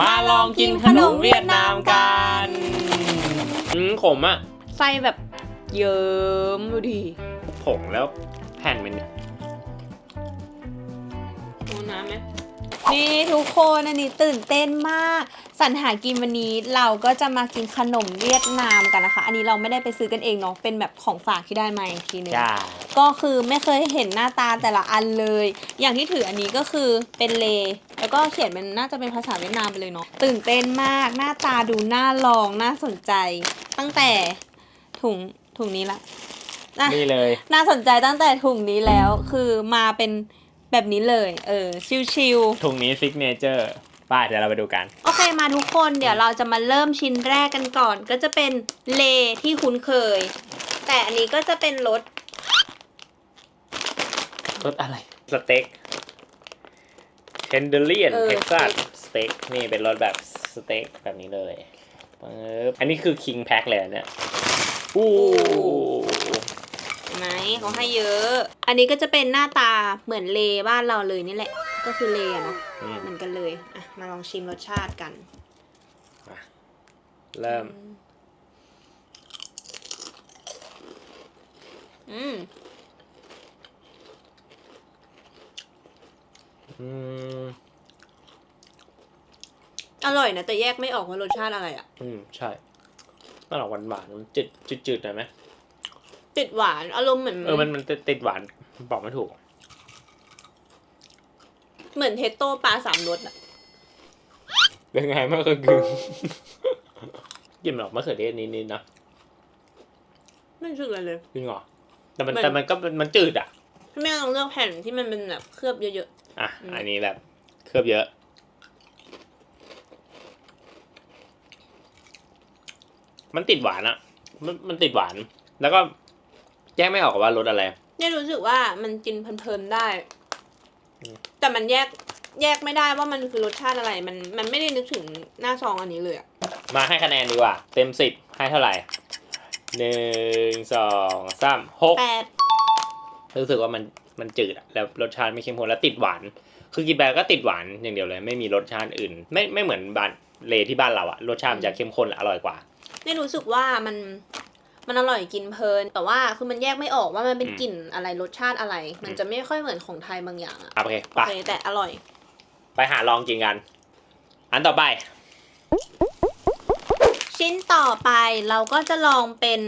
มาลองกินขนมเวียดนามกันอืมขมอะไส้แบบเยิ้มดูดิผงแล้วแผ่นมันโอ้น้ำไหม นี่ทุกคนอันนี้ตื่นเต้นมาก สรรหากินวันนี้เราก็จะมากินขนมเวียดนามกันนะคะ อันนี้เราไม่ได้ไปซื้อกันเองเนาะเป็นแบบของฝากที่ได้มาอีกทีนึง จ้าก็คือไม่เคยเห็นหน้าตาแต่ละอันเลย อย่างที่ถืออันนี้ก็คือเป็นเล แล้วก็เขียนเป็นน่าจะเป็นภาษาเวียดนามไปเลยเนาะตื่นเต้นมากหน้าตาดูน่าลองน่าสนใจ ตั้งแต่ถุงถุงนี้ละนะนี่เลย น่าสนใจตั้งแต่ถุงนี้แล้วคือมาเป็น แบบนี้เลย เออ ชิวๆถุงนี้ซิกเนเจอร์ป้าเดี๋ยวเราไปดูกันโอเคมาทุกคนเดี๋ยวเราจะมาเริ่มชิ้นแรกกันก่อน ก็จะเป็นเลที่คุ้นเคย แต่อันนี้ก็จะเป็นรสรสอะไร สเต็กเทนเดอร์เลียนเออเท็กซัสสเต็กนี่เป็นรสแบบสเต็กแบบนี้เลยปึ๊บอันนี้คือคิงแพ็คเลยอันเนี่ยอู้เห็น ไหมเขาให้เยอะ อันนี้ก็จะเป็นหน้าตาเหมือนเลบ้านเราเลยนี่แหละ ก็คือเลอะเนาะอืม เหมือนกันเลยอะมาลองชิมรสชาติกันเริ่ม อืมอืม อร่อยนะแต่แยกไม่ออกว่ารสชาติอะไรอะอืม ใช่ มันออกหวานหวานๆมันจืดจืดจืดหน่อยไหม ติดหวาน อารมณ์เหมือน เออมันมันติดหวานบอกไม่ถูก เหมือนเทสโต้ปลาสามรสอะเป็นไงมากก็คือ กินมันออกมะเขือเทศนิดๆนะไม่รู้สึกอะไรเลย จริงเหรอแต่มันมัน แต่มันก็มันจืดอะ ถ้าแม่ลองเลือกแผ่นที่มันเป็นแบบเคลือบเยอะ อะ อืม อันนี้แบบเคลือบเยอะ มันติดหวานอะมันมันติดหวาน แล้วก็ แยกไม่ออกว่ารสอะไรๆเนี่ยรู้สึกว่ามันกินเพลินๆได้ อืม แต่มันแยกแยกไม่ได้ว่ามันคือรสชาติอะไร มันมันไม่ได้นึกถึงหน้าซองอันนี้เลยอะมาให้คะแนนดีกว่า เต็มสิบให้เท่าไหร่หนึ่งสองสามหกแปดรู้สึกว่ามันมันจืดอะแล้วรสชาติไม่เข้มข้นแล้วติดหวาน คือกินไปก็ติดหวานอย่างเดียวเลย ไม่มีรสชาติอื่น ไม่ไม่เหมือนบ้านเลที่บ้านเราอะรสชาติมันจะเข้มข้นและอร่อยกว่า เนี่ยรู้สึกว่ามัน มันอร่อยกินเพลิน แต่ว่าคือมันแยกไม่ออกว่ามันเป็นอืมกลิ่นอะไรรสชาติอะไร มันจะไม่ค่อยเหมือนของไทยบางอย่างอะอะโอเคโอไปเคแต่อร่อย ไปหาลองกินกัน อันต่อไปชิ้นต่อไปเราก็จะลองเป็น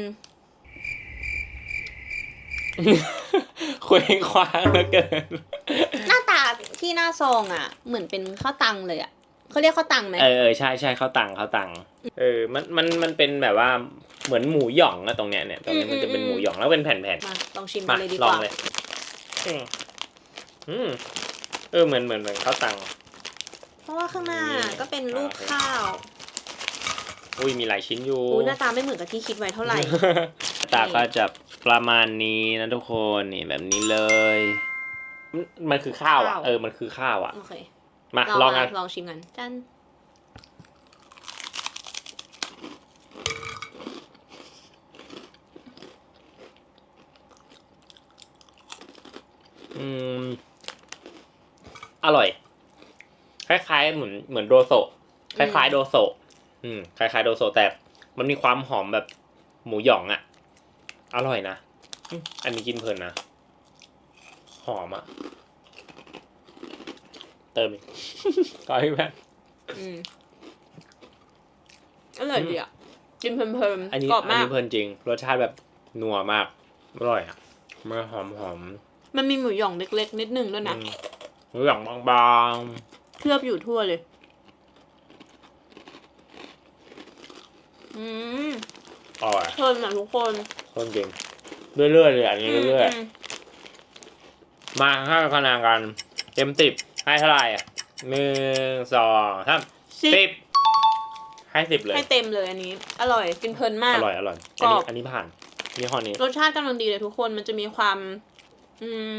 เคว้งคว้างเหลือเกิน หน้าตาที่หน้าซองอะเหมือนเป็นข้าวตังเลยอะ เขาเรียกข้าวตังไหมเออเออใช่ใช่ข้าวตังข้าวตังเออมันมันมันเป็นแบบว่าเหมือนหมูหย่องอะตรงเนี้ยเนี่ยตรงเนี้ยมันจะเป็นหมูหย่องแล้วเป็นแผ่นมาลองชิมๆกัมานเลยดีลกองว่าเลยอืมอืมเออเหมือนเหมือนเหมือนข้าวตังเพราะว่าข้างหน้านี่ก็เป็นรูปข้าวอุ้ยมีหลายชิ้นอยู่อู้หน้าตาไม่เหมือนกับที่คิดไว้เท่าไหร่หน้าตาก็จะประมาณนี้นะทุกคนนี่แบบนี้เลย มันมันคือข้าวอะข้าวเออมันคือข้าวอะโอเค มาลองลองกักันนลองชิมกันจันอืม อร่อย คล้ายๆเหมือนเหมือนโดโซะคล้ายๆโดโซะอืมคล้ายๆโดโซะแต่มันมีความหอมแบบหมูหยองอะ อร่อยนะอืมอันนี้กินเพลินนะ หอมอะ เติมอีกก็ให้แม่อืมอร่อยดีอะ กินเพลินอันนี้ๆกรอบอันมาก นี้เพลินจริง รสชาติแบบนัวมาก อร่อยอะมันหอมหอมมันมีหมูหย่องเล็กๆ นิดนึงด้วยนะอืมหมูหยองบางเคลือบอยู่ทั่วเลย อืมๆอร่อยเพลินอะทุกคนคนจริงเรื่อยๆเลยอันนี้เรื่อยมๆมาให้คะแนนกัน เต็มสิบ ให้เท่าไหร่อะหนึ่งสองสามสิสิบบให้สิบเลย ให้เต็มเลยอันนี้ อร่อยกินเพลินมาก อร่อยอร่อยกรอันอนี้บอันนี้ผ่านยี่ห้อนี้รสชาติกำลังดีเลยทุกคนมันจะมีความ อืม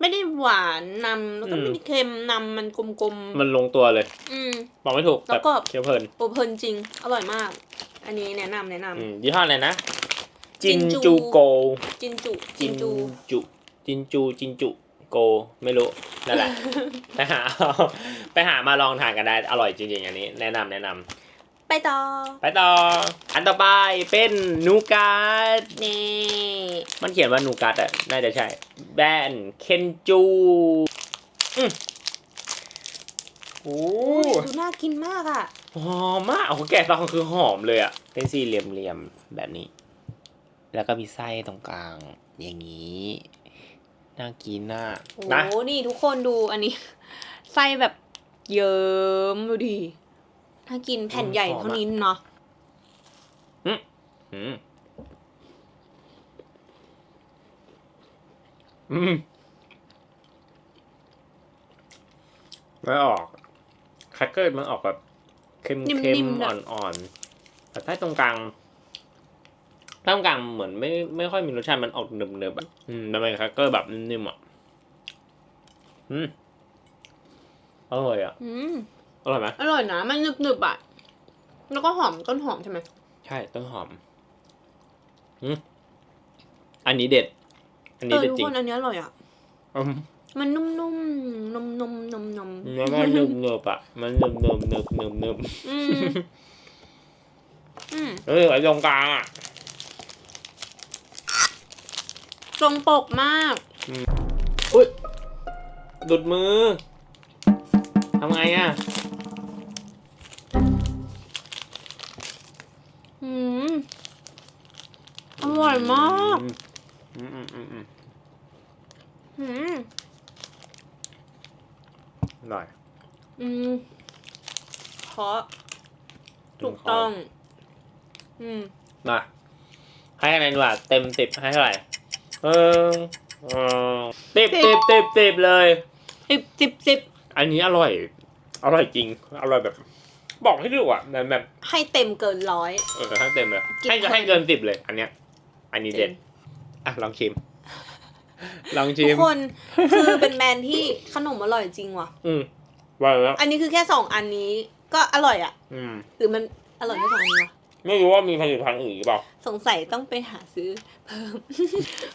ไม่ได้หวานนำแล้วก็ไม่ได้เค็มนำมันกลมมันลงตัวเลยๆอืมบอกไม่ถูกแล้แต่วก็เคี้ยวเพลินโอ้เพลินจริง อร่อยมาก อันนี้แนะนำแนะนำอืมยี่ห้ออะไรนะจิจินนจูจูโกจินจุจินจูจุจินจูจินจู โกไม่รู้นั่นแหละไปหาไปหามาลองทานกันได้อร่อยจริงๆอันนี้ แนะนำแนะนำไปต่อ ไปต่อ อันต่อไปเป็นนูกัสนี่ มันเขียนว่านูกัสอะน่าจะใช่ แบรนด์เคนจูอืมโอ้ดูน่ากินมากอะหอมมากโอ้โหแกะซองคือหอมเลยอะเป็นสี่เหลี่ยมๆแบบนี้ แล้วก็มีไส้ตรงกลางอย่างนี้ น่ากินน่าโอ้นะนี่ทุกคนดูอันนี้ ไส้แบบเยิ้มดูดิถ้ากินแผ่นใหญ่เท่านี้เนาะอืมอืมไม่ออกแครกเกอร์มันออกแบบเค็มนิ่เค็มมๆอ่อะอนๆแต่ใต้ตรงกลาง ใต้ตรงกลางเหมือนไม่ไม่ค่อยมีรสชาติมันออกเนิบๆอะอืมมันเป็นแครกเกอร์แบบนิ่มๆอะอืมอร่อยอะอืมอร่อยไหมอร่อยนะมันหนึบๆอะแล้วก็หอมต้นหอมใช่ไหมใช่ต้นหอมอืมอันนี้เด็ด อันเอนี้อเด็ดทุกจริคงนอันนี้อร่อยอะอืมมันนุ่มๆนมนมนมนมแล้วมันเนิบเนิบอะมันเนิบเนิบเนิบเนิบเนิบอืมอืมเออไอ้ตรงกลางอะ ตรงปกมาก อุ้ยดุดมือ ทำไงอะ อืม อร่อยมากอืมอืมอืมอืมอืมอร่อยอืมเพราะถูกต้อง อืม มา ให้คะแนนดีกว่าเต็มสิบให้เท่าไหร่ เออเออติบติบติบติบเลย สิบสิบสิบอันนี้อร่อย อร่อยจริง อร่อยแบบ บอกให้ดูอะแบบแบบให้เต็มเกินร้อย เออให้เต็มเลย ให้ให้เกินสิบเลย อันเนี้ย อันนี้เด็ด อะลองชิม ลองชิทุม กคนคือเป็นแบรนด์ที่ขนมอร่อยจริงว่ะ อืมว่าแล้วอันนี้คือแค่สองอันนี้ก็อร่อยอะ อืม หรือมันอร่อยแค่สองอันนี้วะ ไม่รู้ว่ามีผลิตภัณฑ์อื่นหรือเปล่า สงสัยต้องไปหาซื้อเพิ่ม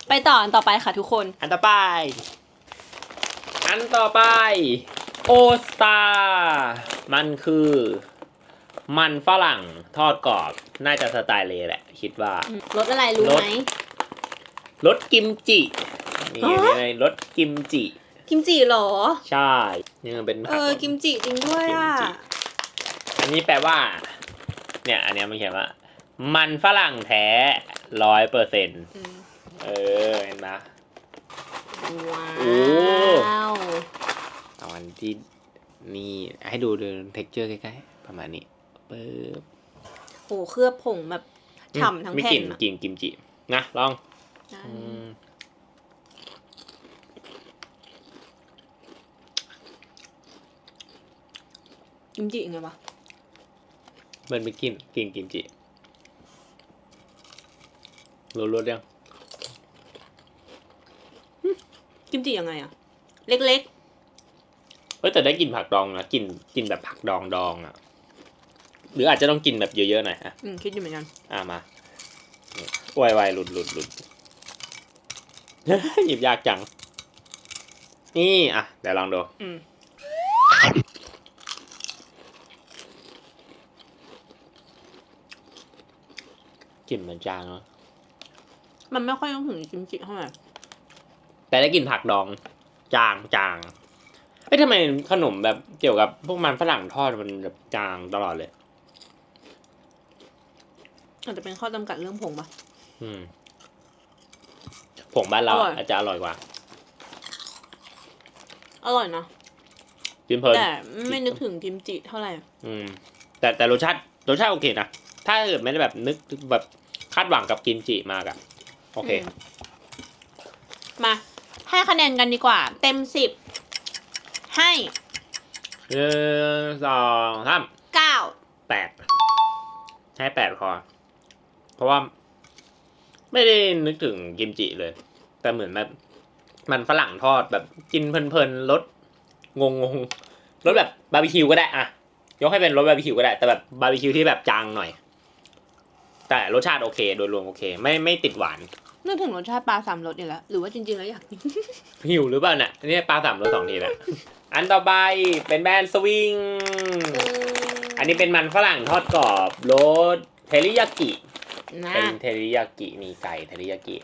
ไปต่ออันต่อไปค่ะทุกคน อันต่อไป อันต่อไป โอสตามันคือ มันฝรั่งทอดกรอบ น่าจะสไตล์เลยแหละ คิดว่า รสอะไรรู้ไหม รสกิมจิ นี่ฮะนี่ไงรสกิมจิ กิมจิเหรอ ใช่ นี่มันเป็นเออ กิมจิจริงด้วยอะ กิมจิ อันนี้แปลว่า เนี่ยอันเนี้ยมันเขียนว่า มันฝรั่งแท้ร้อยเปอร์เซ็นต์อืมเออเห็นปะว้าโอ้วเอาอันที่นี่ให้ดูดูเท็กเจอร์ใกล้ๆประมาณนี้ปึ๊บโหเคลือบผงแบบฉ่ำทั้งมีแผ่กลิ่นนอะกลิ่นกิมจินะลองใช่อืมกิมจิยังไงวะ มันเป็นกลิ่นกลิ่นกิมจิรู้รสยังกิมจิยังไงอะเล็กเอ้ยแต่ได้กลิ่นผักดองนะกลิ่นกลิ่นแบบผักดองดองอะหรืออาจจะต้องกินแบบเยอะๆหน่อยอะๆอืมคิดอยู่เหมือนกันอะมาไวไวๆหลุดหลุดหลุดหยิบยากจัง นี่อะเดี๋ยวลองดูอืม กลิ่นเหมือนจางเนาะมันไม่ค่อยต้องถึงกิมจิเท่าไหร่แต่ได้กลิ่นผักดอง จางจางเอ้ยทำไมขนมแบบเกี่ยวกับพวกมันฝรั่งทอดมันแบบจางตลอดเลยอาจจะเป็นข้อจำกัดเรื่องผงปะอืมผงบ้านเราอร่อย อาจจะอร่อยกว่าอร่อยนะ กินเพลินแต่ไม่นึกถึงกิมจิเท่าไหร่ อืม แต่แต่รสชาติรสชาติโอเคนะ ถ้าเกิดไม่ได้แบบนึกแบบคาดหวังกับกิมจิมากอะโอเคมมาให้คะแนนกันดีกว่า เต็มสิบให้หนึ่งสองสามเก้าแปดให้แปดพอ เพราะว่า ไม่ได้นึกถึงกิมจิเลย แต่เหมือนแบบมันฝรั่งทอดแบบกินเพลินๆรสงงงๆรสแบบบาร์บีคิวก็ได้อะยกให้เป็นรสบาร์บีคิวก็ได้ แต่แบบบาร์บีคิวที่แบบจางหน่อย แต่รสชาติโอเค โดยรวมโอเค ไม่ไม่ติดหวาน นึกถึงรสชาติปลาสามรสอยู่แล้ว หรือว่าจริงๆแล้วอยากกิน หิวหรือเปล่าน่ะนี่ปลาสามรสสองทีแล้ว อันต่อไปเป็นแบรนด์สวิง อันนี้เป็นมันฝรั่งทอดกรอบรสเทริยากิ นะเป็นเทริยากิมีไก่เทริยากิ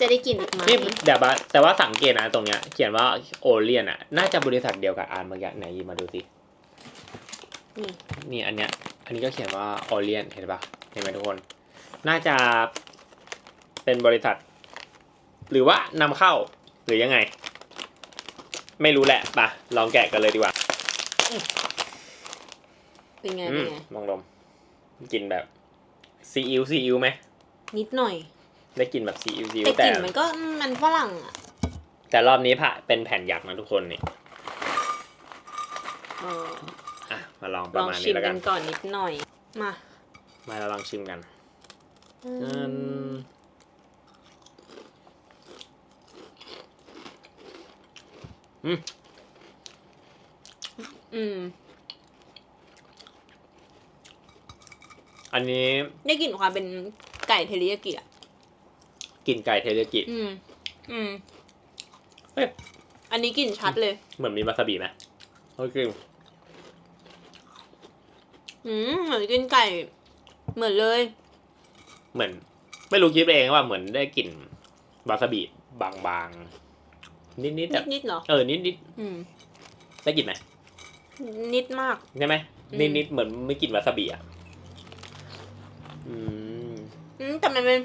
จะได้กินอีกไหมนี่เดี๋ยวบะแต่ว่าสังเกตนะตรงเนี้ยเขียนว่าโอเลียนอะ น่าจะบริษัทเดียวกับอาร์มเมื่อกี้ไหนหยิบมาดูสิ นี่นี่อันเนี้ย อันนี้ก็เขียนว่าโอเลียนเห็นปะเห็นไหมทุกคน น่าจะเป็นบริษัท หรือว่านำเข้าหรือยังไง ไม่รู้แหละปะลองแกะกันเลยดีกว่าเป็นไงอืเป็นมไงมองลมกินแบบซีอิ๊วซีอิ๊วไหมนิดหน่อย ได้กินแบบซีอิ๊วซีอิ๊วแต่กแต่ลิ่นมันก็มันฝรั่งอะแต่รอบนี้ผ่าเป็นแผ่นยักษ์นะทุกคนนี่เอออะมาลองปลระองมาณชินี้มแล้วกักันนก่อนนิดหน่อยมา มาเราลองชิมกันอือืมมอืมอืม อันนี้ได้กลิ่นความเป็นไก่เทริยากิอะกลิ่นไก่เทเรกิ อืม อืมเฮ้ยอันนี้กลิ่นชัดเลย เหมือนมีวาซาบิไหมโอเคอืมเหมือนกินไก่ เหมือนเลย เหมือน ไม่รู้คิดเองว่าเหมือนได้กลิ่นวาซาบิบางๆ นิดๆแบบนิดๆเหรอ เออ นิดอืม ๆได้กลิ่นไหมนิดมาก ใช่ไหมอืม นิดๆเหมือนไม่กลิ่นวาซาบิอะอืม อืมแต่มันเป็น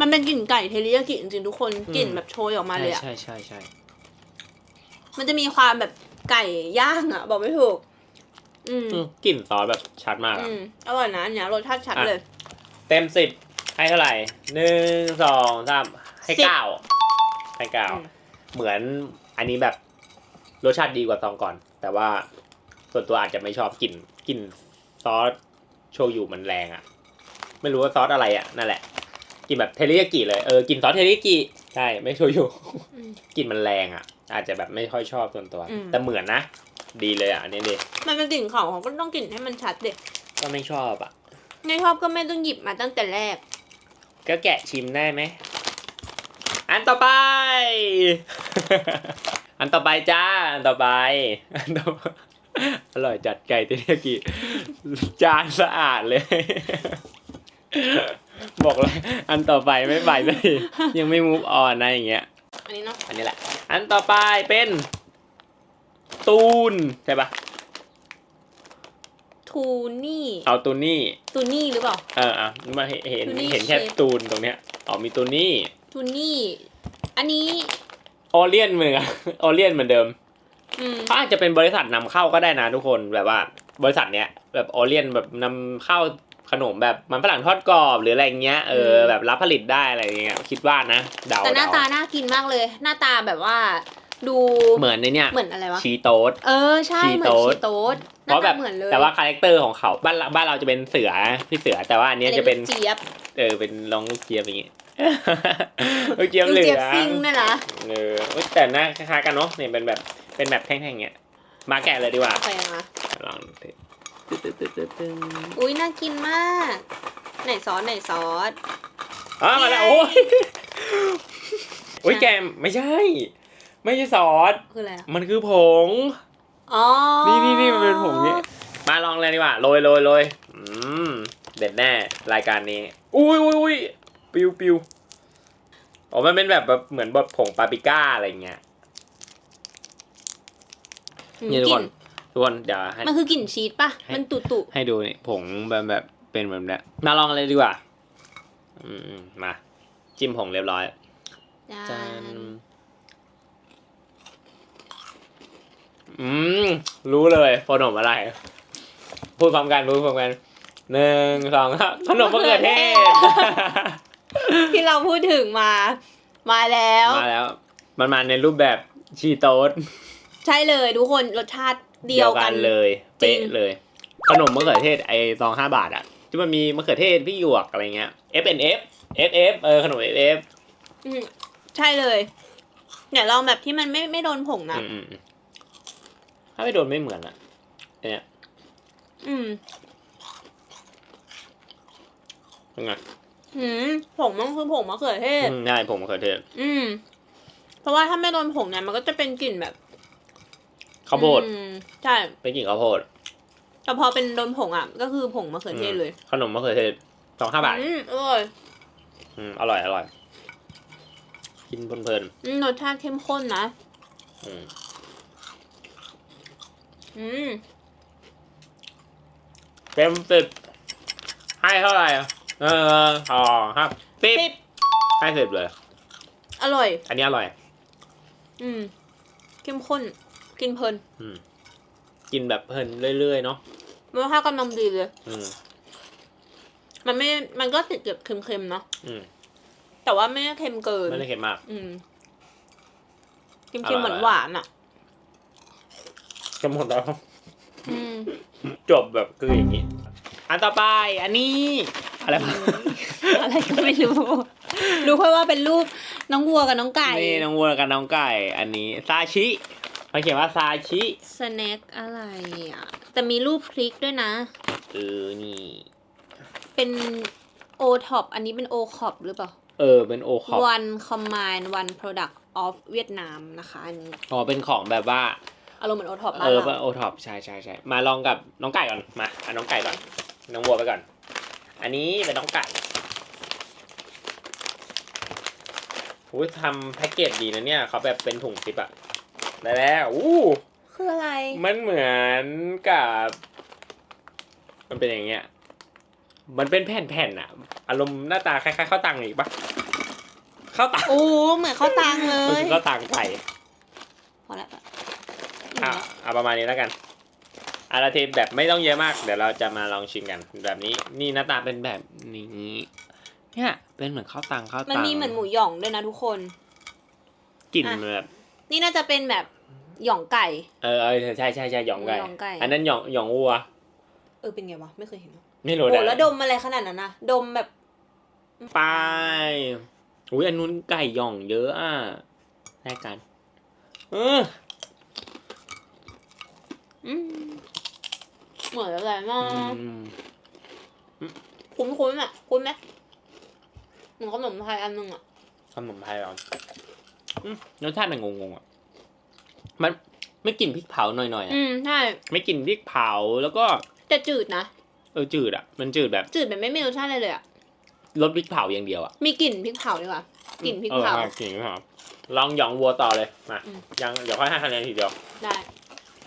มันเป็นกลิ่นไก่เทริยากิจริงๆทุกคนอืม กลิ่นแบบโชยออกมาเลยอะใช่ใช่ใช่มันจะมีความแบบไก่ย่างอะ บอกไม่ถูก อืมอืมกลิ่นซอสแบบชัดมากอะอืมอร่อยนะอันเนี่ยรสชาติชัดอะเลย เต็มสิบให้เท่าไหร่หนึ่งสองสามให้สิบ เก้าให้เก้า อืมเหมือนอันนี้แบบรสชาติดีกว่าซองก่อน แต่ว่าส่วนตัวอาจจะไม่ชอบกลิ่นกลิ่นซอสโชยุมันแรงอะไม่รู้ว่าซอสอะไรอะนั่นแหละกลิ่นแบบเทริยากิเลยเออกลิ่นซอสเทริยากิใช่ไม่โชยุ อืม กลิ่นมันแรงอะอาจจะแบบไม่ค่อยชอบส่วนตัว อืม แต่เหมือนนะ ดีเลยอะอันนี้ดีมันเป็นกลิ่นของเขาก็ต้องกลิ่นให้มันชัดเด็ก็ไม่ชอบอะไม่ชอบก็ไม่ต้องหยิบมาตั้งแต่แรก ก็แกะชิมได้ไหมอันต่อไป อันต่อไปจ้า อันต่อไปอันต่อไปอร่อยจัดไก่เทริยากิจานสะอาดเลย บอกเลยอันต่อไปไม่ไปเลยยังไม่มูฟออนนะอย่างเงี้ย อันนี้เนาะ อันนี้แหละ อันต่อไปเป็น ตูนใช่ปะทูนี่ เอาตูนี่ทูนี่หรือเปล่า เอออะมาเห็นเห็นตูนี่เห็นแค่เชฟ ตูนตรงเนี้ยอ๋อมีตูนี่ทูนี่ อันนี้โอเลียนเหมือนกันโอเลียนเหมือนเดิมอืม เขาอาจจะเป็นบริษัทนำเข้าก็ได้นะทุกคนแบบว่า บริษัทเนี้ยแบบโอเลียนแบบนำเข้าขนมแบบมันฝรั่งทอดกรอบหรืออะไรเงี้ยเออแบบรับผลิตได้อะไรเงี้ยคิดว่านะเดาแต่หน้าเดาตาน่ากินมากเลย หน้าตาแบบว่า ดูเหมือนในเนี้ยเหมือนอะไรวะชีโต๊ดเออใช่ชีเหมือนโต๊ดชีโต๊ดหเพน้าราะแบตาบเหมือนเลยแต่ว่าคาแรคเตอร์ของเขาบ้านเราบ้านเราจะเป็นเสือพี่เสือแต่ว่าอันเนี้ยจะเป็นลูกเจี๊ยบเออเป็นน้องลูกเจี๊ยบอย่างงี้ลูกเจี๊ยบลูเหกลืเจี๊ยบอซิงด้วยนะเออเอ้ยแต่หน้าคล้ายๆกันเนาะเนี่ยเป็นแบบเป็นแบบแท่งๆอย่างเงี้ยมาแกะเลยดีกว่าโอเคมาลองดูตึ๊ดตึ๊ดตึ๊ดตึ๊ดตึ๊ดอุ้ยน่ากินมาก ไหนซอสไหนซอสอ๋อมาแล้วนี่ไงโอ้ยโอ้ยใช่แกมไม่ใช่ ไม่ใช่ซอสคืออะไรอะมันคือผง อ๋อนี่นี่นี่มันเป็นผงนี่มาลองเลยดีกว่าโรยโรยโรยอืมเด็ดแน่รายการนี้ อุ้ยอุ้ยอุ้ยปิวปิวอ๋อมันเป็นแบบแบบเหมือนบดผงปาปริก้าอะไรเงี้ยอืมนี่ทุกกคลิ่นนทุกคนเดี๋ยวให้ มันคือกลิ่นชีสป่ะ ให้ มันตุตุให้ดูนี่ผงแบบแบบเป็นแบบเนี้ยมาลองเลยดีกว่า อืมอืมมา จิ้มผงเรียบร้อยจาจานน อืม รู้เลยขนมอะไร พูดพร้อมกันพูดพร้อมกันหนึ่งสองครับขนมมะเขือเทศ ที่เราพูดถึงมา มาแล้ว มาแล้ว มันมาในรูปแบบชีโต๊ดใช่เลยทุกคนรสชาติเดียวกันเลยจริงเป๊ะเลย ขนมมะเขือเทศไอซองห้าบาทอะที่มันมีมะเขือเทศพี่หยวกอะไรเงี้ย F N F F F เออขนม F F อืมใช่เลย เนี่ยลองแบบที่มันไม่ไม่โดนผงนะอืมอืมอืม ถ้าไม่โดนไม่เหมือนอะเนี่ยอืมเป็นไงหืมผงมันคือผงมะเขือเทศอืมใช่ผมมะเขือเทศ อืม เพราะว่าถ้าไม่โดนผงเนี่ยมันก็จะเป็นกลิ่นแบบข้าวโพดอืมใช่ เป็นกลิ่นข้าวโพดแต่พอเป็นโดนผงอะ ก็คือผงมะเขือเทศเลยขนมมะเขือเทศสองห้าบาทอืมอร่อยอืมอร่อยอร่อย กินเพลินอืมรสชาติเข้มข้นนะๆอืม อืมเต็มสิบให้เท่าไหร่อะเออสองครับสิบสิบให้สิบเลย อร่อย อันนี้อร่อย อืมเข้มข้น กินเพลินอืม กินแบบเพลินเรื่อยๆเนาะรสชาติกำลังดีเลย อืม มันไม่ มันก็ติดกับเค็มๆเนาะอืมแต่ว่าไม่ได้เค็มเกิน ไม่ได้เค็มมาก อืมเค็อร่มอยๆหวานๆอะ จะหมดแล้วอืมจบแบบคืออย่างนี้ อันต่อไปอันนี้ อะไรวะอะไรก็ไม่รู้ รู้แค่ว่าเป็นรูปน้องวัวกับน้องไก่ นี่น้องวัวกับน้องไก่ อันนี้ซาชิเขาเขียนว่าซาชิสแน็คอะไรอะ แต่มีรูปพริกด้วยนะเออนี่ เป็นโอท็อปอันนี้เป็นโอคอปหรือเปล่า เออ เป็นโอคอป One Combine One Product of เวียดนามนะคะอันนี้อ๋อเป็นของแบบว่า อารมณ์เหมือนโอท็อปเอบ้านอเราโอท็อปใช่ใช่ใช่มาลองกับน้องไก่ก่อนมาเอาน้องไก่ก่อนน้องวัวไปก่อน อันนี้เป็นน้องไก่อุ้ยทำแพ็กเกจดีนะเนี่ยเขาแบบเป็นถุงซิปอะได้แล้วอู้คืออะไร มันเหมือนกับ มันเป็นอย่างเงี้ย มันเป็นแผ่นๆอะอารมณ์หน้าตาคล้ายๆข้าวตังอีกปะข้าวตังโอ้เหมือนข้าวตังเลมันยคือข้าวตังไก่ พอแล้ วอะเอาประมาณนี้แล้วกันอาราเทแบบไม่ต้องเยอะมาก เดี๋ยวเราจะมาลองชิมกันแบบนี้ นี่หน้าตาเป็นแบบนี้เนี่ยเป็นเหมือนข้าวตังข้าวตังมันมีเหมือนหมูหย่องด้วยนะทุกคนกลิ่นอะแบบนี่น่าจะเป็นแบบหย่องไก่ เออเออใช่ใช่ใช่หยองไก่หยองไก่ อันนั้นหยองหยองวัว เออเป็นไงวะไม่เคยเห็นไม่โอ้รู้โหนะแล้วดมอะไรขนาดนั้นนะดมแบบไปอุ้ยอันนู้นไก่หย่องเยอะอะแลกกัน เออ อืมเหมือนอะไรมาอืมคุ้นๆอะ คุ้นไหมเหมือนขนมไทยอันนึงอะ ขนมไทยเหรออืมรสชาติมันงงๆอะ มันไม่กลิ่นพริกเผาหน่อยๆอะ อืมใช่ ไม่กลิ่นพริกเผาแล้วก็ แต่จืดนะ เออจืดอะ มันจืดแบบจืดแบบไม่มีรสชาติอะไรเลยอะ รสพริกเผาอย่างเดียวอะมีกลิ่นพริกเผาดีกว่ากลิ่นพริกเผา ออใช่กลิ่นพริกเผาลองหยองวัวต่อเลยมาอืม ยังเดี๋ยวค่อยให้คะแนนทีเดียว ได้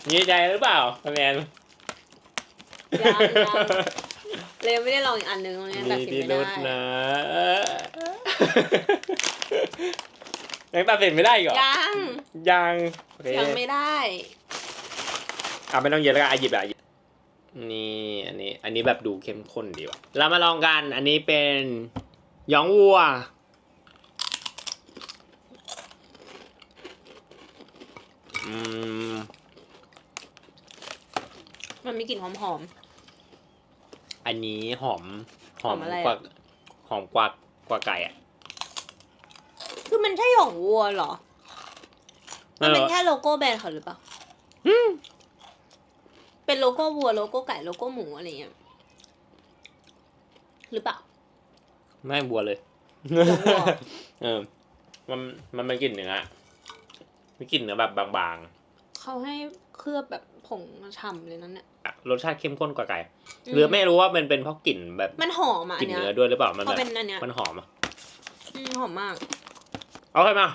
มีใจหรือเปล่าคะแนนยังยังเลยไม่ได้ลองอีกอันนึงตรงนี้ตัดมีสินที่ไม่รุได้ดนะยังตัดสินไม่ได้อีกเหรอยัง ยังโอเคยังไม่ได้ อะไม่ต้องเยอะแล้วกันอะหยิบอะหยิบนี่อันนี้ อันนี้แบบดูเข้มข้นดีว่ะเรามาลองกัน อันนี้เป็นหยองวัว อืม มันมีกลิ่นหอม อันนี้หอมหอมหอมอะไรกว่าอะหอมกว่ากว่าไก่อะๆคือมันใช่หยองวัวเหรอ มันเป็นแค่โลโก้แบรนด์เขาหรือเปล่าเป็นโลโก้วัวโลโก้ไก่โลโก้หมูอะไรเงี้ยหรือเปล่า ไม่บัวเลยหยองวัวเออ มันมันไม่กลิ่นเนื้อไม่กลิ่นเนื้อแบบบาง เขาให้เคลือบแบบผงฉ่ำเลยนั่นเนี่ยๆอะรสชาติเข้มข้นกว่าไก่หรือไม่รู้ว่ามันเป็นเพราะกลิ่นแบบมันหอมอะกอัลิ่นนเนี้ยเนื้อด้วยหรือเปล่ามันพอแบบเป็นอันเนี้ยมันหอมอะอืมหอมมากเอาให้มา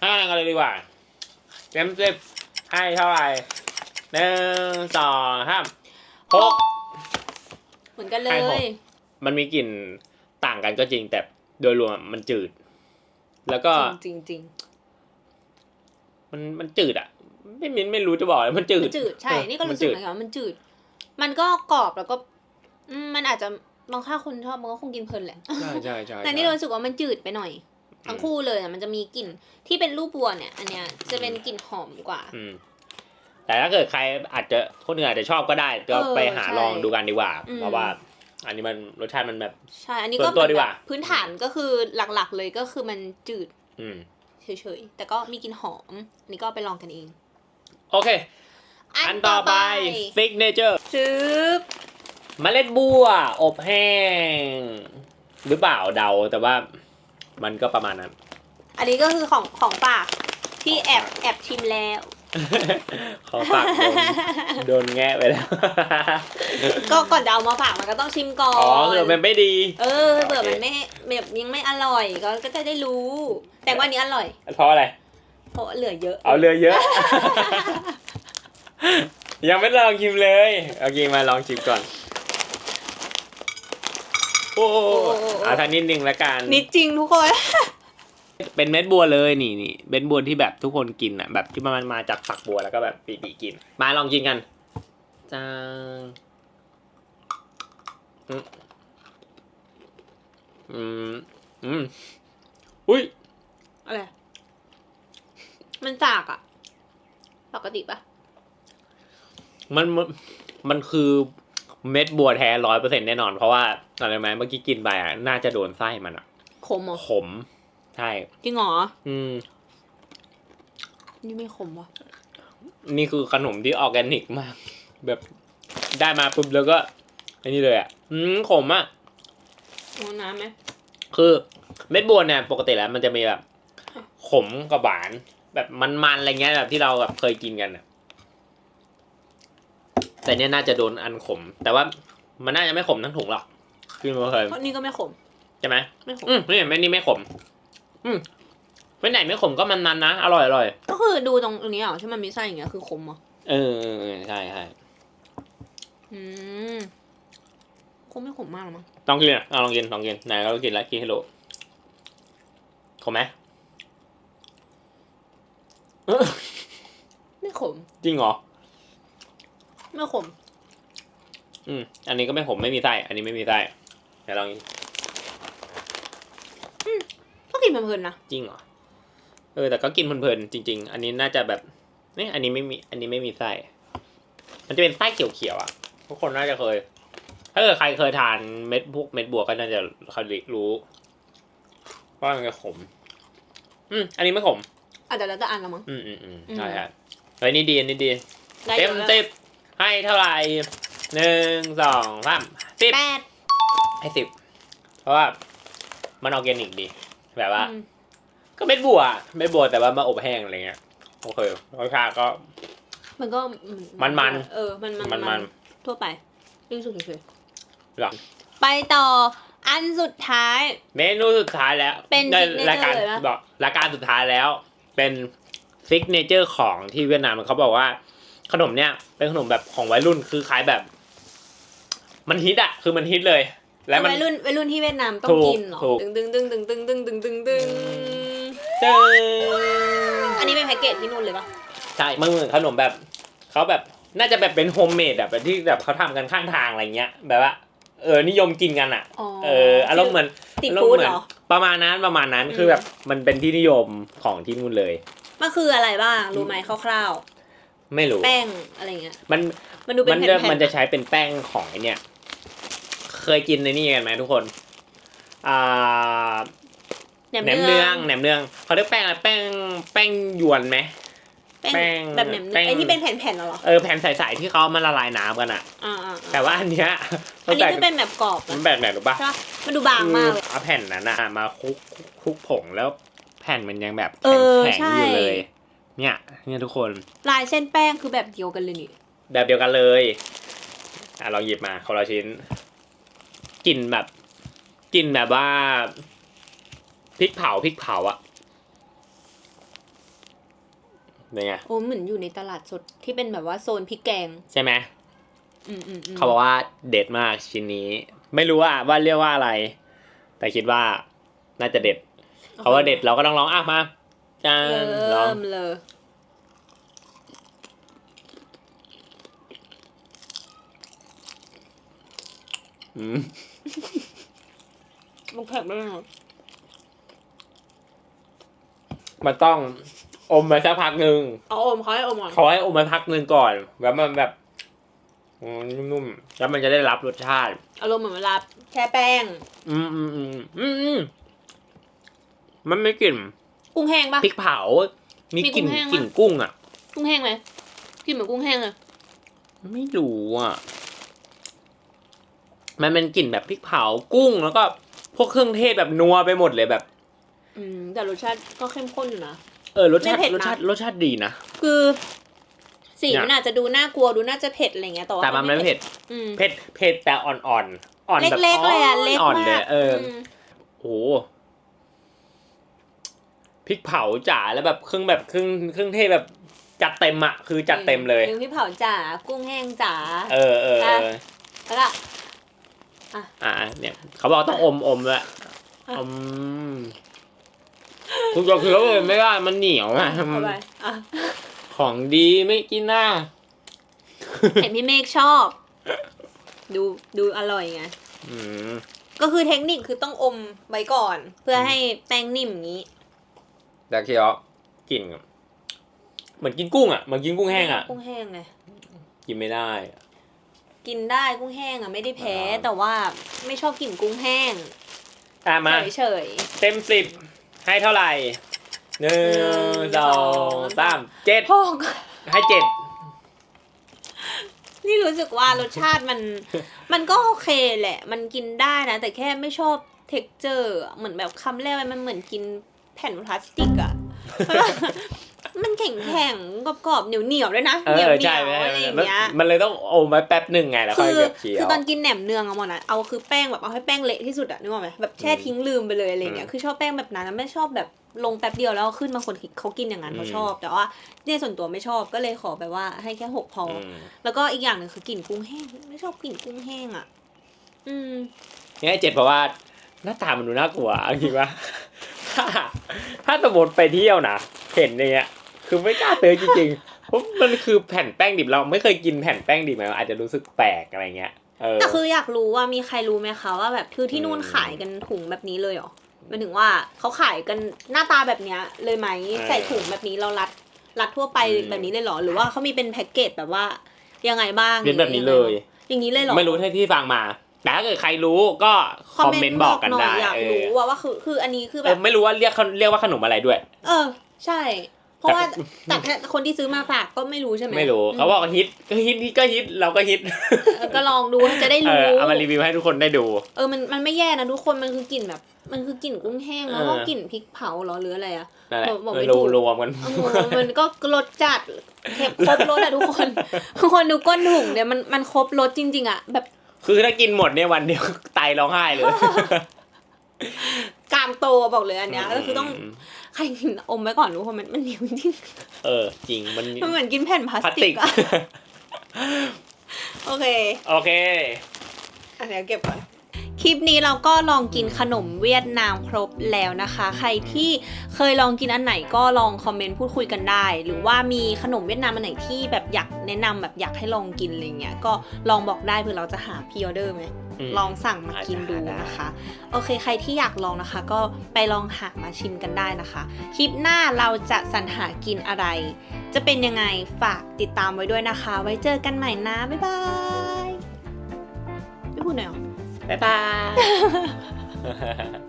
ให้กันเลยดีกว่าเต็มสิบให้เท่าไหร่หนึ่งสองห้าหกเหมือนกันเลให้หกยมันมีกลิ่นต่างกันก็จริงแต่โดยรวมอะมันจืด แล้วก็จริงจริงมันมันจืดอะ ไม่มินไม่รู้จะบอกเลยมันจืๆดมันจืดใช่เออนี่ก็มัรู้สึกจืเหมือนกันว่ามันจืด มันก็กรอบแล้วก็อืมมันอาจจะบางค่าคนชอบมันก็คงกินเพลินแหละใช่ใช่ใช่แต่นี่รู้สึกว่ามันจืดไปหน่อย ทั้งคู่เลยอะมันจะมีกลิ่นที่เป็นรูปวัวเนี่ย อันเนี้ยจะเป็นกลิ่นหอมกว่าอืมแต่ถ้าเกิดใครอาจจะคนอื่นอาจจะชอบก็ได้ก็เออไปหาใช่ลองดูกันดีกว่าอืมเพราะว่า อันนี้มันรสชาติมันแบบใช่อันนี้ส่ก็วนตัวดีกว่าเหมือนแบบพื้นฐานก็คือหลักๆเลยก็คือมันจืดอืมเฉยๆแต่ก็มีกลิ่นหอมอันนี้ก็ไปลองกันเอง โอเค อันต่อไปซิกเนเจอร์ซื้อเมล็ดบัว อบแห้ง หรือเปล่าเดาแต่ว่ามันก็ประมาณนั้น อันนี้ก็คือของของฝากที่แอบแอบชิมแล้ว ขอฝากโดนโดนแงะไปแล้ว ก็ก่อนจะเอามาฝากมันก็ต้องชิมก่อน อ๋อคือมันไม่ดี เออเผื่อมันไม่แบบยังไม่อร่อยก็ก็จะได้รู้ แต่ว่าอันนี้อร่อย เพราะอะไร เพราะเหลือเยอะ เอาเรือเยอะ ยังไม่ลองชิมเลยโอเคมาลองชิมก่อน โอ้เอาทางนิดนึงละกันนิดจริงทุกคน เป็นเม็ดบัวเลยนี่นี่เม็ดบัวที่แบบทุกคนกินอะแบบที่มันมาจากฝักบัวแล้วก็แบบปีๆกิน มาลองกินกันจางอืมอืมอืมอุ้ยอะไร มันจากอะปกติปะมันมันมันคือเม็ดบัวแท้ร้อยเปอร์เซ็นแน่นอน เพราะว่าอะไรไหมเมื่อกี้กินไปอะน่าจะโดนไส้มันอะขมเหรอขม ใช่ จริงเหรออืม นี่ไม่ขมวะนี่คือขนมที่ออร์แกนิกมาก แบบได้มาปุ๊บแล้วก็ไอ้นี่เลยอะ อืมขมอะเอาน้ำไหมคือเม็ดบัวเนี่ยปกติแล้วมันจะมีแบบขมกับหวาน แบบมันๆอะไรเงี้ยแบบที่เราแบบเคยกินกันอะแต่เนี่ยน่าจะโดนอันขม แต่ว่ามันน่าจะไม่ขมทั้งถุงหรอกคือมันเคยเพราะนี่ก็ไม่ขมใช่ไหมไม่ขมอืมนี่ไม่นี่ไม่ขม อืมไม่ไหนไม่ขมก็มันมันๆนะอร่อยอร่อยก็คือดูตรงตรงนี้เหรอที่มันมีไส้อย่างเงี้ยคือขมเหรอเออเออเออใช่ใช่อืมคงไม่ขมมากหรอกมั้งลองกินอะเอาลองกินลองกินไหนเรากินแล้วกินให้รู้ขมไหมเออ ไม่ขม จริงเหรอ ไม่ขม อืม อันนี้ก็ไม่ขมไม่มีไส้ อันนี้ไม่มีไส้เดี๋ยวลองกินก็กินเพลินๆนะ จริงเหรอ เออ แต่ก็กินเพลินๆจริง ๆ อันนี้น่าจะแบบนี่อันนี้ไม่มี อันนี้ไม่มีไส้ มันจะเป็นไส้เขียวๆอะ ทุกคนน่าจะเคย ถ้าเกิดใครเคยทานเม็ดพวกเม็ดบัวก็น่าจะเขารู้ว่ามันจะขม อืม อันนี้ไม่ขม อาจจะแล้วแต่อันละมั้ง อืมอืมอืมอืมใช่ครับเฮ้ยนี่ดีอันนี่ดี ได้เต็เยมอะสิบให้เท่าไหร่หนึ่งสองสามสิบแปดให้สิบเพราะว่ามันออร์แกนิกดี แบบว่า อืมก็เม็ดบัวเม็ดบัวแต่ว่ามาอบแห้งอะไรเงี้ยโอเครสชาติก็ มันก็มันๆ เออ มันมันมันมันทั่วไปยิ่งสุดเฉยหรอๆไปต่ออันสุดท้าย เมนูสุดท้ายแล้วเป็นได้ signature รายการเลยปะ บอกรายการสุดท้ายแล้ว เป็นซิกเนเจอร์ของที่เวียดนามเขาบอกว่า ขนมเนี้ยเป็นขนมแบบของวัยรุ่นคือคล้ายแบบ มันฮิตอะคือมันฮิตเลย และมันวัยรุ่นวัยรุ่นที่เวียดนามต้อถูงกกินเหรอถูกดึงดึงดึงดึงดึงดึงดึงดึงดึงเจออันนี้เป็นแพ็กเกจที่นู่นเลยปะใช่มันเหมือนขนมแบบเขาแบบน่าจะแบบเป็นโฮมเมดอะแบบที่แบบเขาทำกันข้างทางอะไรเงี้ย แบบว่าเออนิยมกินกันอะอ๋อเอออารมณ์เหมือนสตรีทอารมฟู้ณ์ดเหมืเหรอ ประมาณนั้นประมาณนั้นอืมคือแบบมันเป็นที่นิยมของที่นู่นเลย มันคืออะไรบ้างรู้ไหมคร่าวไม่รู้ๆแป้งอะไรเงี้ย มันมันดูเป็มันนแผ่จะนๆมันจะใช้เป็นแป้งของไอเนี่ย เคยกินในนี่กันไหมทุกคน อ่าแหนมแหนมเนืเนือองงแหนมเนืองเขาเรียกแป้งอะไรแป้งแป้งหยวนไหม แป้งแป้งแบบแหนมเนืแป้องงไอ้ที่เป็นแผ่นๆเหรอเออแผ่นใสๆที่เขาเอามาละลายน้ำกันอะอ่าอ่าแต่ว่าอันเนี้ยอันนี้แปลกคือเป็นแบบกรอบมันะนแบบไหนรู้ปะ ใช่ปะมันดูบางมากเลย เอาแผ่นนั้นอะมาคลุกคลุกผงแล้วแผ่นมันยังแบบเออแข็งใช่ ๆอยู่เลย เนี่ยเนี่ยทุกคนลายเส้นแป้งคือแบบเดียวกันเลยนี่ แบบเดียวกันเลยอะลองหยิบมาคนละชิ้นกลิ่นแบบกลิ่นแบบว่าพริกเผาพริกเผาอะ เป็นไง โอ้เหมือนอยู่ในตลาดสดที่เป็นแบบว่าโซนพริกแกง ใช่ไหมอืมอืมอืมเขาบอกว่าเด็ดมากชิ้นนี้ ไม่รู้ว่าว่าเรียกว่าอะไร แต่คิดว่าน่าจะเด็ดเขาว่าเด็ดเราก็ต้องลองอะมาจานเรลองิ่มเลยอืมมันแข็งได้ยังไงมันต้อง อมไปสักพักหนึ่งเอาอมเขาให้อมก่อนเขาให้อมไปพักหนึ่งก่อน แล้วมันแบบอืมนุ่มๆแล้วมันจะได้รับรสชาติ อารมณ์เหมือนเวลาแช่แป้ง อืมอืมอืมอืมอืมมันไม่กลิ่นกุ้งแห้งปะ พริกเผา มีมีกลิ่นกุ้งแห้งไหม กลิ่นกุ้งอะ กุ้งแห้งไหมกินเหมือนกุ้งแห้งเลยไม่รู้อะ มันเป็นกลิ่นแบบพริกเผากุ้งแล้วก็ พวกเครื่องเทศแบบนัวไปหมดเลยแบบ อืมแต่รสชาติก็เข้มข้นอยู่นะ เออรสชาติไม่เผ็ดนะรสชาติรสชาติดีนะ คือสีเนี่ยมันอาจจะดูน่ากลัวดูน่าจะเผ็ดอะไรเงี้ยแต่ว่าแต่มันไม่เผ็ดอืม เผ็ดเผ็ดแต่อ่อนๆอ่อนแบบเล็กๆเลยอะเล็กอ่อนเลมายกเอออ มโอ้โหพริกเผาจ๋าแล้วแบบเครื่องแบบเครื่องเครื่องเทศแบบจัดเต็มอะคือจัดเต็มเลย มีพี่เผาจ๋ากุ้งแห้งจ๋าเออเออเออแล้วก็ อ่าเนี่ยเขาบอกต้องอมอมด้วยอะอม คุณจะเคี้ยวเลยไม่ได้มันเหนียวอะเข้าไปอะของดีไม่กินหน้า เห็นพี่เมฆชอบ ดูดูอร่อยไง อืมก็คือเทคนิคคือต้องอมไว้ก่อน เพื่อให้แป้งนิ่มอย่างนี้ แต่เคี้ยวกลิ่นเหมือนกินกุ้งอะเหมือนกินกุ้งแห้งอะ กุ้งแห้งไง กินไม่ได้ กินได้กุ้งแห้งอะไม่ได้แพ้อ่าแต่ว่าไม่ชอบกินกุ้งแห้งอะมาเฉยเต็มสิบ ให้เท่าไหร่หนึ่งสองสามเจ็ดๆพ่อก็ให้เจ็ดนี่รู้สึกว่ารสชาติมัน มันก็โอเคแหละ มันกินได้นะ แต่แค่ไม่ชอบเท็กเจอร์ เหมือนแบบคำแรกมันเหมือนกินแผ่นพลาสติกอะ มันแข็งแข็งๆกรอบๆเหนียวเหนียวๆด้วยนะเอเหนียวอเหนีใช่ยวไม่อะไรใช่อย่างมันเงี้ยมันเลยต้องอมไว้แป๊บหนึ่งไงแล้วค่อยคือเก็บเคี้ยวคือตอนกินแหนมเนืองอะหมดอะเอาคือแป้งแบบเอาให้แป้งเละที่สุดอะนึกออกไหมแบบแช่อืมทิ้งลืมไปเลยอะไรเงี้ยอืมคือชอบแป้งแบบนั้นนะไม่ชอบแบบลงแป๊บเดียวแล้วขึ้นมาคนเขากินอย่างนั้นเขาอืมชอบ แต่ว่าเนี่ยส่วนตัวไม่ชอบก็เลยขอแบบว่าให้แค่หกพอออืมแล้วก็อีกอย่างหนึ่งคือกลิ่นกุ้งแห้ง ไม่ชอบกลิ่นกุ้งแห้งอะ อืมนี่ให้เจ็ดเพราะว่าหน้าตามันดูน่ากลัวเอาจริงว่าถ้าถ้าสมมติไปเที่ยวนะเห็นอย่างเงี้ย คือไม่กล้าซื้อจริงๆเพราะมันคือแผ่นแป้งดิบเราไม่เคยกินแผ่นแป้งดิบมาอาจจะรู้สึกแปลกอะไรเงี้ยเออแต่คืออยากรู้ว่ามีใครรู้ไหมคะว่าแบบคือที่นู่นอืมขายกันถุงแบบนี้เลยเหรอหมายถึงว่าเขาขายกันหน้าตาแบบเนี้ยเลยไหมเออใส่ถุงแบบนี้เรารัดรัดทั่วไปอืมแบบนี้เลยเหรอหรือว่าเขามีเป็นแพ็กเกจแบบว่ายังไงบ้างเป็นแบบนี้เลย อย่างนี้เลยเหรอไม่รู้ที่ที่ฟังมาแต่ถ้าเกิดใครรู้ก็คอมเมนต์บอกกันหน่ได้อยอยากเอรู้อว่าว่าคือคืออันนี้คือแบเออบไม่รู้ว่าเรียกเขาเรียกว่าขนมอะไรด้วย เออ ใช่ เพราะว่าแต่แต่คนที่ซื้อมาฝากก็ไม่รู้ใช่ไหมไม่รู้อืมเขาบอกว่าฮิตก็ฮิตฮิตก็ฮิตเราก็ฮิตเออก็ลองดูจะได้เอรู้อเอามารีวิวให้ทุกคนได้ดู เออมันมันไม่แย่นะทุกคนมันคือกลิ่นแบบ มันคือกลิ่นกุ้งแห้งแล้วก็เออกลิ่นพริกเผาเหรอหรืออะไรอะนั่นแหละบอกไม่รถูวมกรวมกันโอ้โหมันก็รสจัดเค็มครบรสอะทุกคนทุกคนดูก้นถุงเนี่ยมันมันครบรสจริง ๆอะแบบ คือถ้ากินหมดเนี่ยวันเดียวไตร้องไห้เลย กามโตบอกเลยอันเนี้ยก็คือต้องใครกินอมไว้ก่อนทุกคนมันมันเหนียวจริงเออ จริงมันมันเหมือนกินแผ่นพลาสพลาสติติกกอะโอเค โอเคอันเนี้ยเก็บก่อนค ลิปนี้เราก็ลองกินขนมเวียดนามครบแล้วนะคะ ใครที่เคยลองกินอันไหนก็ลองคอมเมนต์พูดคุยกันได้ หรือว่ามีขนมเวียดนามอันไหนที่แบบอยากแนะนำแบบอยากให้ลองกินอะไรเงี้ยก็ลองบอกได้เพื่อเราจะหาพิออเดอร์ไหมอืมลองสั่งมากินดูนะคะ โอเคใครที่อยากลองนะคะ ก็ไปลองหามาชิมกันได้นะคะ คลิปหน้าเราจะสรรหากินอะไร จะเป็นยังไงฝากติดตามไว้ด้วยนะคะ ไว้เจอกันใหม่นะ บ๊ายบายไม่พูดหน่อยเหรอ บ๊ายบาย